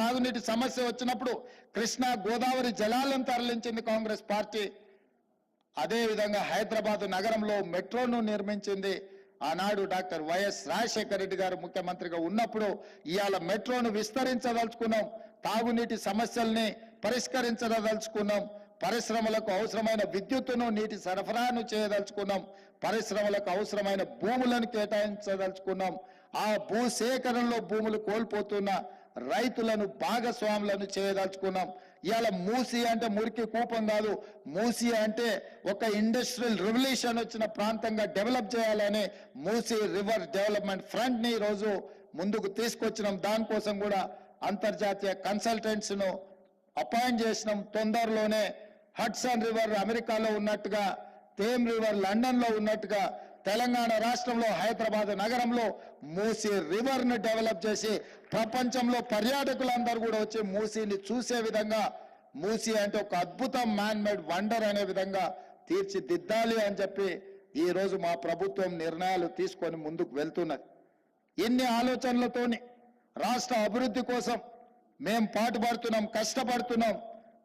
తాగునీటి సమస్య వచ్చినప్పుడు కృష్ణా గోదావరి జలాలను తరలించింది కాంగ్రెస్ పార్టీ. అదేవిధంగా హైదరాబాద్ నగరంలో మెట్రోను నిర్మించింది ఆనాడు డాక్టర్ వైఎస్ రాజశేఖర రెడ్డి గారు ముఖ్యమంత్రిగా ఉన్నప్పుడు ఇవాళ మెట్రోను విస్తరించదలుచుకున్నాం. తాగునీటి సమస్యల్ని పరిష్కరించదలుచుకున్నాం. పరిశ్రమలకు అవసరమైన విద్యుత్తును నీటి సరఫరాను చేయదలుచుకున్నాం. పరిశ్రమలకు అవసరమైన భూములను కేటాయించదలుచుకున్నాం. ఆ భూ సేకరణలో భూములు కోల్పోతున్న రైతులను భాగస్వాములను చేయదలుచుకున్నాం. ఇవాళ మూసి అంటే మురికి కూపం కాదు. మూసి అంటే ఒక ఇండస్ట్రియల్ రెవల్యూషన్ వచ్చిన ప్రాంతంగా డెవలప్ చేయాలని మూసి రివర్ డెవలప్మెంట్ ఫ్రంట్ని ఈరోజు ముందుకు తీసుకొచ్చినాం. దానికోసం కూడా అంతర్జాతీయ కన్సల్టెంట్స్ను అపాయింట్ చేసినాం. తొందరలోనే హడ్సన్ రివర్ అమెరికాలో ఉన్నట్టుగా థేమ్ రివర్ లండన్లో ఉన్నట్టుగా తెలంగాణ రాష్ట్రంలో హైదరాబాద్ నగరంలో మూసీ రివర్ను డెవలప్ చేసి ప్రపంచంలో పర్యాటకులందరూ కూడా వచ్చి మూసీని చూసే విధంగా మూసీ అంటే ఒక అద్భుతం మ్యాన్ మేడ్ వండర్ అనే విధంగా తీర్చిదిద్దాలి అని చెప్పి ఈ రోజు మా ప్రభుత్వం నిర్ణయాలు తీసుకొని ముందుకు వెళ్తున్నది. ఇన్ని ఆలోచనలతోని రాష్ట్ర అభివృద్ధి కోసం మేం పాటుపడుతున్నాం కష్టపడుతున్నాం.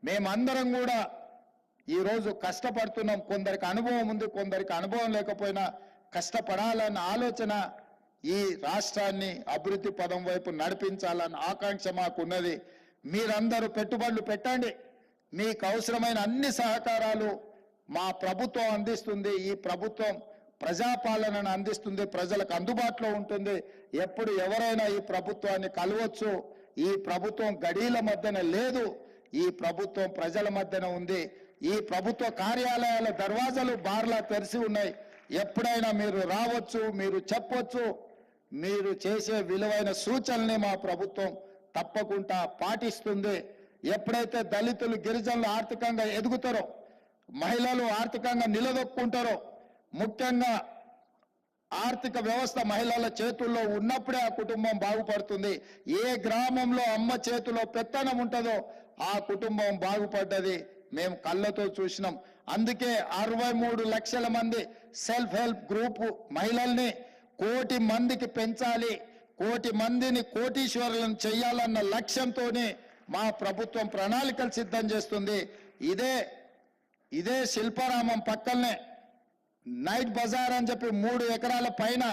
మేమందరం కూడా ఈ రోజు కష్టపడుతున్నాం. కొందరికి అనుభవం ఉంది కొందరికి అనుభవం లేకపోయినా కష్టపడాలన్న ఆలోచన ఈ రాష్ట్రాన్ని అభివృద్ధి పదం వైపు నడిపించాలన్న ఆకాంక్ష మాకున్నది. మీరందరూ పెట్టుబడులు పెట్టండి. మీకు అవసరమైన అన్ని సహకారాలు మా ప్రభుత్వం అందిస్తుంది. ఈ ప్రభుత్వం ప్రజాపాలనను అందిస్తుంది. ప్రజలకు అందుబాటులో ఉంటుంది. ఎప్పుడు ఎవరైనా ఈ ప్రభుత్వాన్ని కలవచ్చు. ఈ ప్రభుత్వం గడీల మధ్యన లేదు. ఈ ప్రభుత్వం ప్రజల మధ్యన ఉంది. ఈ ప్రభుత్వ కార్యాలయాల దర్వాజాలు బార్లా తెరిచి ఉన్నాయి. ఎప్పుడైనా మీరు రావచ్చు మీరు చెప్పొచ్చు. మీరు చేసే విలువైన సూచనల్ని మా ప్రభుత్వం తప్పకుండా పాటిస్తుంది. ఎప్పుడైతే దళితులు గిరిజనులు ఆర్థికంగా ఎదుగుతారో మహిళలు ఆర్థికంగా నిలదొక్కుంటారో ముఖ్యంగా ఆర్థిక వ్యవస్థ మహిళల చేతుల్లో ఉన్నప్పుడే ఆ కుటుంబం బాగుపడుతుంది. ఏ గ్రామంలో అమ్మ చేతిలో పెత్తనం ఉంటుందో ఆ కుటుంబం బాగుపడ్డది. మేము కళ్ళతో చూసినాం. అందుకే అరవై మూడు లక్షల మంది సెల్ఫ్ హెల్ప్ గ్రూప్ మహిళల్ని కోటి మందికి పెంచాలి కోటి మందిని కోటీశ్వరులను చేయాలన్న లక్ష్యంతోనే మా ప్రభుత్వం ప్రణాళికలు సిద్ధం చేస్తుంది. ఇదే ఇదే శిల్పారామం పక్కనే నైట్ బజార్ అని చెప్పి మూడు ఎకరాల పైన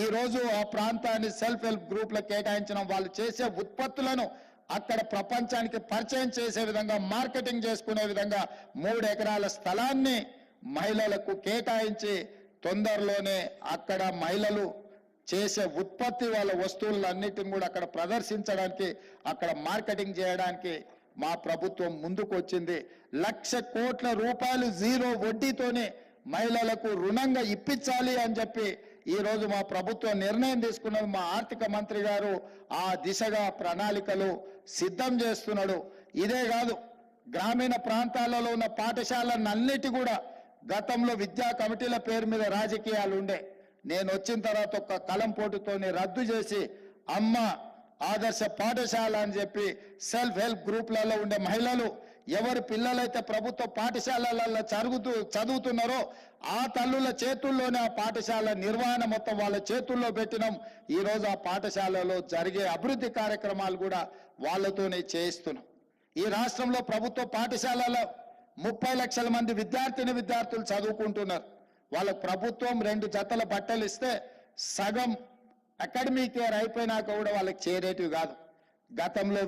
ఈ రోజు ఆ ప్రాంతాన్ని సెల్ఫ్ హెల్ప్ గ్రూప్లకు కేటాయించడం వాళ్ళు చేసే ఉత్పత్తులను అక్కడ ప్రపంచానికి పరిచయం చేసే విధంగా మార్కెటింగ్ చేసుకునే విధంగా మూడు ఎకరాల స్థలాన్ని మహిళలకు కేటాయించి తొందరలోనే అక్కడ మహిళలు చేసే ఉత్పత్తి వాళ్ళ వస్తువులన్నిటిని కూడా అక్కడ ప్రదర్శించడానికి అక్కడ మార్కెటింగ్ చేయడానికి మా ప్రభుత్వం ముందుకు వచ్చింది లక్ష కోట్ల రూపాయలు జీరో వడ్డీతోనే మహిళలకు రుణంగా ఇప్పించాలి అని చెప్పి ఈ రోజు మా ప్రభుత్వం నిర్ణయం తీసుకున్నది మా ఆర్థిక మంత్రి గారు ఆ దిశగా ప్రణాళికలు సిద్ధం చేస్తున్నాడు. ఇదే కాదు గ్రామీణ ప్రాంతాలలో ఉన్న పాఠశాలన్నిటి కూడా గతంలో విద్యా కమిటీల పేరు మీద రాజకీయాలు ఉండే. నేను వచ్చిన తర్వాత ఒక కలం పోటుతోని రద్దు చేసి అమ్మ ఆదర్శ పాఠశాల అని చెప్పి సెల్ఫ్ హెల్ప్ గ్రూప్లలో ఉండే మహిళలు ఎవరు పిల్లలైతే ప్రభుత్వ పాఠశాలలలో చరుగుతూ చదువుతున్నారో ఆ తల్లుల చేతుల్లోనే ఆ పాఠశాల నిర్వహణ మొత్తం వాళ్ళ చేతుల్లో పెట్టినాం. ఈ రోజు ఆ పాఠశాలలో జరిగే అభివృద్ధి కార్యక్రమాలు కూడా వాళ్ళతోనే చేయిస్తున్నాం. ఈ రాష్ట్రంలో ప్రభుత్వ పాఠశాలలో ముప్పై లక్షల మంది విద్యార్థిని విద్యార్థులు చదువుకుంటున్నారు. వాళ్ళ ప్రభుత్వం రెండు జతల బట్టలు ఇస్తే సగం అకాడమిక్ ఇయర్ అయిపోయినాక కూడా వాళ్ళకి చేరేటివి కాదు. గతంలో